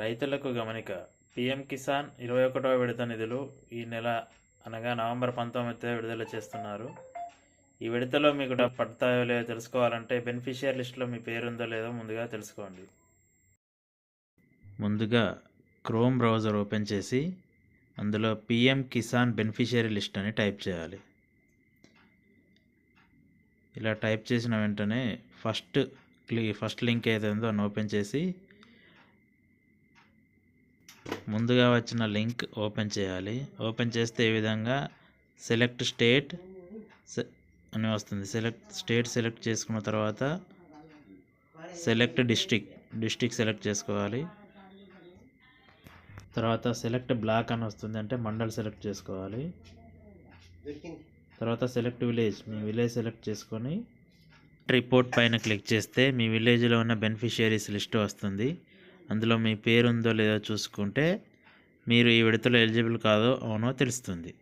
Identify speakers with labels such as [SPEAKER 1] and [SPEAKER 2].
[SPEAKER 1] రైతులకు గమనిక పీఎం కిసాన్ ఇరవై ఒకటవ విడత నిధులు ఈ నెల అనగా నవంబర్ పంతొమ్మిదితో విడుదల చేస్తున్నారు. ఈ విడతలో మీకు పడతాయో లేదో తెలుసుకోవాలంటే బెనిఫిషియర్ లిస్ట్లో మీ పేరు ఉందో లేదో ముందుగా తెలుసుకోండి. ముందుగా క్రోమ్ బ్రౌజర్ ఓపెన్ చేసి అందులో పిఎం కిసాన్ బెనిఫిషియరీ లిస్ట్ అని టైప్ చేయాలి. ఇలా టైప్ చేసిన వెంటనే ఫస్ట్ క్లి ఫస్ట్ లింక్ ఏదైందో ఉందో అని ఓపెన్ చేసి ముందుగా వచ్చిన లింక్ ఓపెన్ చేయాలి. ఓపెన్ చేస్తే ఈ విధంగా సెలెక్ట్ స్టేట్ అని వస్తుంది. సెలెక్ట్ స్టేట్ సెలెక్ట్ చేసుకున్న తర్వాత సెలెక్ట్ డిస్టిక్ డిస్టిక్ సెలెక్ట్ చేసుకోవాలి. తర్వాత సెలెక్ట్ బ్లాక్ అని వస్తుంది అంటే మండల్ సెలెక్ట్ చేసుకోవాలి. తర్వాత సెలెక్ట్ విలేజ్ మీ విలేజ్ సెలెక్ట్ చేసుకొని రిపోర్ట్ పైన క్లిక్ చేస్తే మీ విలేజ్లో ఉన్న బెనిఫిషియరీస్ లిస్ట్ వస్తుంది. అందులో మీ పేరు ఉందో లేదో చూసుకుంటే మీరు ఈ విడతలో ఎలిజిబుల్ కాదో అవునో తెలుస్తుంది.